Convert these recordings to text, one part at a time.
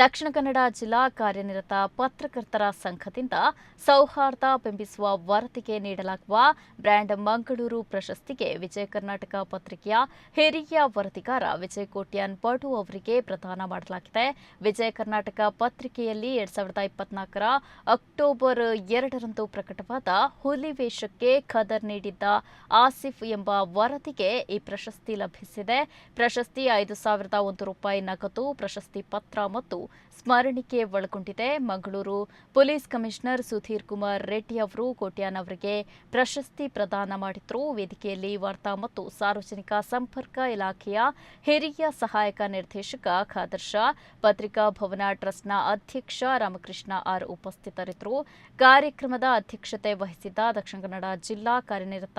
ದಕ್ಷಿಣ ಕನ್ನಡ ಜಿಲ್ಲಾ ಕಾರ್ಯನಿರತ ಪತ್ರಕರ್ತರ ಸಂಘದಿಂದ ಸೌಹಾರ್ದ ಬಿಂಬಿಸುವ ವರದಿಗೆ ನೀಡಲಾಗುವ ಬ್ರ್ಯಾಂಡ್ ಮಂಗಳೂರು ಪ್ರಶಸ್ತಿಗೆ ವಿಜಯ ಕರ್ನಾಟಕ ಪತ್ರಿಕೆಯ ಹಿರಿಯ ವರದಿಗಾರ ವಿಜಯ್ ಕೋಟ್ಯಾನ್ ಪಡು ಅವರಿಗೆ ಪ್ರದಾನ ಮಾಡಲಾಗಿದೆ. ವಿಜಯ ಕರ್ನಾಟಕ ಪತ್ರಿಕೆಯಲ್ಲಿ ಎರಡ್ ಸಾವಿರದ ಇಪ್ಪತ್ನಾಲ್ಕರ ಅಕ್ಟೋಬರ್ ಎರಡರಂದು ಪ್ರಕಟವಾದ ಹುಲಿ ವೇಷಕ್ಕೆ ಖದರ್ ನೀಡಿದ್ದ ಆಸಿಫ್ ಎಂಬ ವರದಿಗೆ ಈ ಪ್ರಶಸ್ತಿ ಲಭಿಸಿದೆ. ಪ್ರಶಸ್ತಿ ಐದು ಸಾವಿರದ ಒಂದು ರೂಪಾಯಿ ನಗದು, ಪ್ರಶಸ್ತಿ ಪತ್ರ ಮತ್ತು ಸ್ಮರಣಿಕೆ ಒಳಗೊಂಡಿದೆ. ಮಂಗಳೂರು ಪೊಲೀಸ್ ಕಮಿಷನರ್ ಸುಧೀರ್ ಕುಮಾರ್ ರೆಡ್ಡಿ ಅವರು ಕೋಟ್ಯಾನ್ ಅವರಿಗೆ ಪ್ರಶಸ್ತಿ ಪ್ರದಾನ ಮಾಡಿದ್ರು. ವೇದಿಕೆಯಲ್ಲಿ ವಾರ್ತಾ ಮತ್ತು ಸಾರ್ವಜನಿಕ ಸಂಪರ್ಕ ಇಲಾಖೆಯ ಹಿರಿಯ ಸಹಾಯಕ ನಿರ್ದೇಶಕ ಖಾದರ್ ಶಾ, ಪತ್ರಿಕಾ ಭವನ ಟ್ರಸ್ಟ್ನ ಅಧ್ಯಕ್ಷ ರಾಮಕೃಷ್ಣ ಆರ್ ಉಪಸ್ಥಿತರಿದ್ದರು. ಕಾರ್ಯಕ್ರಮದ ಅಧ್ಯಕ್ಷತೆ ವಹಿಸಿದ್ದ ದಕ್ಷಿಣ ಕನ್ನಡ ಜಿಲ್ಲಾ ಕಾರ್ಯನಿರತ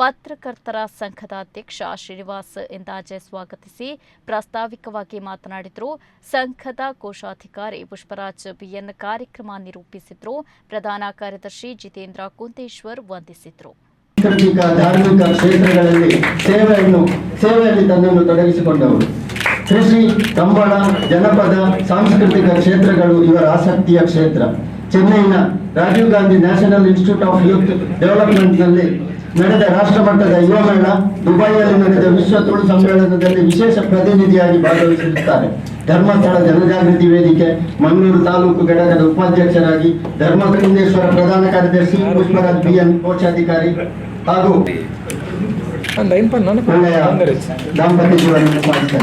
ಪತ್ರಕರ್ತರ ಸಂಘದ ಅಧ್ಯಕ್ಷ ಶ್ರೀನಿವಾಸ್ ಇಂದಾಜೆ ಸ್ವಾಗತಿಸಿ ಪ್ರಾಸ್ತಾವಿಕವಾಗಿ ಮಾತನಾಡಿದರು. ಸಂಘದ ಕೋಶಾಧಿಕಾರಿ ಪುಷ್ಪರಾಜ್ ಬಿಎನ್ ಕಾರ್ಯಕ್ರಮ ನಿರೂಪಿಸಿದ್ರು. ಪ್ರಧಾನ ಕಾರ್ಯದರ್ಶಿ ಜಿತೇಂದ್ರ ಕುಂತೇಶ್ವರ್ ವಂದಿಸಿದ್ರು. ಸಾಂಸ್ಕೃತಿಕ ಧಾರ್ಮಿಕ ಕ್ಷೇತ್ರಗಳಲ್ಲಿ ಸೇವೆಯನ್ನು, ಸೇವೆಯಲ್ಲಿ ತನ್ನನ್ನು ತೊಡಗಿಸಿಕೊಂಡವರು. ಕೃಷಿ, ಕಂಬಳ, ಜನಪದ, ಸಾಂಸ್ಕೃತಿಕ ಕ್ಷೇತ್ರಗಳು ಇವರ ಆಸಕ್ತಿಯ ಕ್ಷೇತ್ರ. ಚೆನ್ನೈನ Rajiv Gandhi national institute of youth ಡೆವಲಪ್ಮೆಂಟ್ನಲ್ಲಿ ನಡೆದ ರಾಷ್ಟ್ರಮಟ್ಟದ ಯುವ ಮೇಳ ದುಬೈಯಲ್ಲಿ ನಡೆದ ವಿಶ್ವ ತುಳು ಸಮ್ಮೇಳನದಲ್ಲಿ ವಿಶೇಷ ಪ್ರತಿನಿಧಿಯಾಗಿ ಭಾಗವಹಿಸಿರುತ್ತಾರೆ ಧರ್ಮಸ್ಥಳ ಜನಜಾಗೃತಿ ವೇದಿಕೆ ಮಂಗಳೂರು ತಾಲೂಕು ಘಟಕದ ಉಪಾಧ್ಯಕ್ಷರಾಗಿ ಧರ್ಮಕೃಂದೇಶ್ವರ ಪ್ರಧಾನ ಕಾರ್ಯದರ್ಶಿ ಪುಷ್ಪರಾಜ್ ಬಿ ಎನ್ ಕೋಶಾಧಿಕಾರಿ ಹಾಗೂ ಒಳ್ಳೆಯ ದಾಂಪತ್ಯ ಜೀವನ ಸಾಗಿಸ್ತಾ